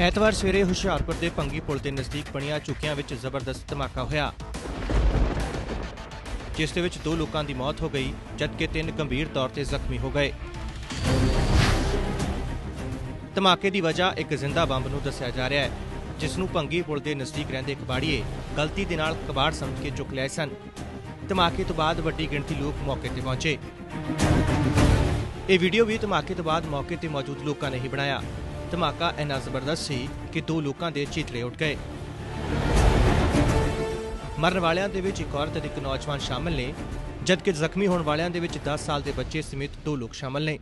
ਐਤਵਾਰ ਸਵੇਰੇ ਹੁਸ਼ਿਆਰਪੁਰ ਦੇ ਭੰਗੀ ਪੁਲ ਦੇ ਨਜ਼ਦੀਕ ਬਣੀਆਂ ਝੁੱਗੀਆਂ ਵਿੱਚ ਜ਼ਬਰਦਸਤ ਧਮਾਕਾ ਹੋਇਆ। ਜਿਸ ਦੇ ਵਿੱਚ ਦੋ ਲੋਕਾਂ ਦੀ ਮੌਤ ਹੋ ਗਈ, ਜਦਕਿ ਤਿੰਨ ਗੰਭੀਰ ਤੌਰ ਤੇ ਜ਼ਖਮੀ ਹੋ ਗਏ। ਧਮਾਕੇ ਦੀ ਵਜ੍ਹਾ ਇੱਕ ਜ਼ਿੰਦਾ ਬੰਬ ਨੂੰ ਦੱਸਿਆ ਜਾ ਰਿਹਾ ਹੈ, ਜਿਸ ਨੂੰ ਭੰਗੀ ਪੁਲ ਦੇ ਨਜ਼ਦੀਕ ਰਹਿੰਦੇ ਕਬਾੜੀਏ ਗਲਤੀ ਦੇ ਨਾਲ ਕਬਾੜ ਸਮਝ ਕੇ ਚੁੱਕ ਲਏ ਸਨ। ਧਮਾਕੇ ਤੋਂ ਬਾਅਦ ਵੱਡੀ ਗਿਣਤੀ ਲੋਕ ਮੌਕੇ ਤੇ ਪਹੁੰਚੇ। ਇਹ ਵੀਡੀਓ ਵੀ ਧਮਾਕੇ ਤੋਂ ਬਾਅਦ ਮੌਕੇ ਤੇ ਮੌਜੂਦ ਲੋਕਾਂ ਨੇ ਹੀ ਬਣਾਇਆ। ਧਮਾਕਾ ਇੰਨਾ ਜ਼ਬਰਦਸਤ ਸੀ ਕਿ ਦੋ ਲੋਕਾਂ ਦੇ ਚੀਥੜੇ ਉੱਠ ਗਏ। ਮਰਨ ਵਾਲਿਆਂ ਦੇ ਵਿੱਚ ਇੱਕ ਔਰਤ ਅਤੇ ਇੱਕ ਨੌਜਵਾਨ ਸ਼ਾਮਲ ਨੇ ਜਦਕਿ ਜ਼ਖਮੀ ਹੋਣ ਵਾਲਿਆਂ ਦੇ ਵਿੱਚ 10 ਸਾਲ ਦੇ ਬੱਚੇ ਸਮੇਤ ਦੋ ਲੋਕ ਸ਼ਾਮਲ ਨੇ।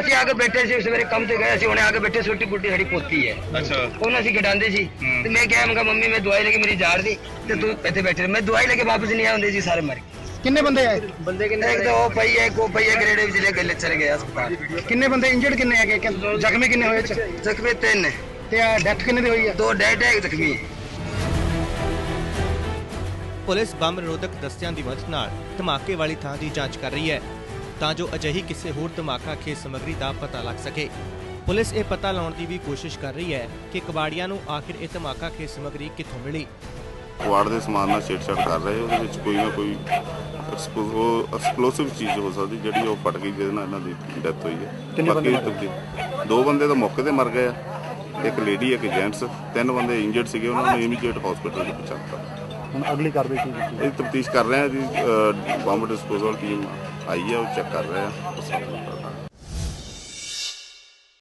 ਅਸੀਂ ਆ ਕੇ ਬੈਠੇ ਸੀ ਸਵੇਰੇ ਕੰਮ ਤੇ ਗਏ ਅਸੀਂ ਹੁਣੇ ਆ ਕੇ ਬੈਠੇ ਛੋਟੀ ਗੁੱਡੀ ਸਾਡੀ ਪੋਤੀ ਹੈ। ਅੱਛਾ। ਉਹਨੂੰ ਅਸੀਂ ਖਿਡਾਉਂਦੇ ਸੀ। ਤੇ ਮੈਂ ਕਿਹਾ ਮੈਂ ਮੰਮੀ ਮੈਂ ਦਵਾਈ ਲੈ ਕੇ ਮੇਰੀ ਝਾੜ ਦੀ ਤੇ ਤੂੰ ਇੱਥੇ ਬੈਠੇ ਰਹਿ। ਮੈਂ ਦਵਾਈ ਲੈ ਕੇ ਵਾਪਸ ਨਹੀਂ ਆਉਂਦੇ ਜੀ ਸਾਰੇ ਮਰ ਗਏ। ਕਿੰਨੇ ਬੰਦੇ ਆਏ? ਬੰਦੇ ਕਿੰਨੇ ਇੱਕ ਤਾਂ ਉਹ ਪਈ ਹੈ ਕੋ ਪਈ ਹੈ ਗਰੇੜੇ ਵਿੱਚ ਲੈ ਕੇ ਲੈ ਚਲੇ ਗਏ ਹਸਪਤਾਲ। ਕਿੰਨੇ ਬੰਦੇ ਇੰਜਰਡ ਕਿੰਨੇ ਹੈਗੇ? ਕਿ- ਜ਼ਖਮੀ ਕਿੰਨੇ ਹੋਏ ਚ ਜ਼ਖਮੀ ਤਿੰਨ। ਹੈ। ਤੇ ਡੈਥ ਕਿੰਨੇ ਦੀ ਹੋਈ ਹੈ? ਦੋ ਡੈਡ ਹੈ ਇੱਕ ਜ਼ਖਮੀ ਹੈ। ਪੁਲਿਸ ਬੰਬ ਨਿਰੋਧਕ ਦਸਤਿਆਂ ਦੀ ਮਦਦ ਨਾਲ ਧਮਾਕੇ ਵਾਲੀ ਥਾਂ ਦੀ ਜਾਂਚ ਕਰ ਰਹੀ ਹੈ ਤਾਂ ਜੋ ਅਜਿਹੀ ਕਿਸੇ ਹੋਰ ਧਮਾਕਾ ਖੇਜ ਸਮੱਗਰੀ ਦਾ ਪਤਾ ਲੱਗ ਸਕੇ। ਪੁਲਿਸ ਇਹ ਪਤਾ ਲਾਉਣ ਦੀ ਵੀ ਕੋਸ਼ਿਸ਼ ਕਰ ਰਹੀ ਹੈ ਕਿ ਕਬਾੜੀਆਂ ਨੂੰ ਆਖਿਰ ਇਹ ਧਮਾਕਾ ਖੇਜ ਸਮੱਗਰੀ ਕਿੱਥੋਂ ਮਿਲੀ। ਵਾਰਡ ਦੇ ਸਮਾਨ ਨਾਲ ਛੇੜਛਾੜ ਕਰ ਰਹੇ ਉਹਦੇ ਵਿੱਚ ਕੋਈ ਨਾ ਕੋਈ ਐਕਸਪਲੋਸਿਵ ਚੀਜ਼ ਹੋ ਸਕਦੀ ਜਿਹੜੀ ਉਹ ਫਟ ਗਈ ਜਿਹਦੇ ਨਾਲ ਇਹਨਾਂ ਦੀ ਡੈਥ ਹੋਈ ਹੈ। ਬਾਕੀ ਤਬਦੀਲ ਦੋ ਬੰਦੇ ਤਾਂ ਮੌਕੇ ਤੇ ਮਰ ਗਏ ਆ ਇੱਕ ਲੇਡੀ ਇੱਕ ਜੈਂਟਸ ਤਿੰਨ ਬੰਦੇ ਇੰਜਰਡ ਸੀਗੇ ਉਹਨਾਂ ਨੂੰ ਇਮੀਡੀਏਟ ਹਸਪੀਟਲ ਵਿੱਚ ਪਹੁੰਚਾਤਾ। ਹੁਣ ਅਗਲੀ ਕਾਰਵਾਈ ਕੀ ਕੀਤੀ ਇਹ ਤਫਤੀਸ਼ ਕਰ ਰਹੇ ਆ ਜੀ ਬੰਬ ਡਿਸਪੋਜ਼ਲ ਟੀਮ ਆਈ ਹੈ ਉਹ ਚੈੱਕ ਕਰ ਰਹੇ ਆ।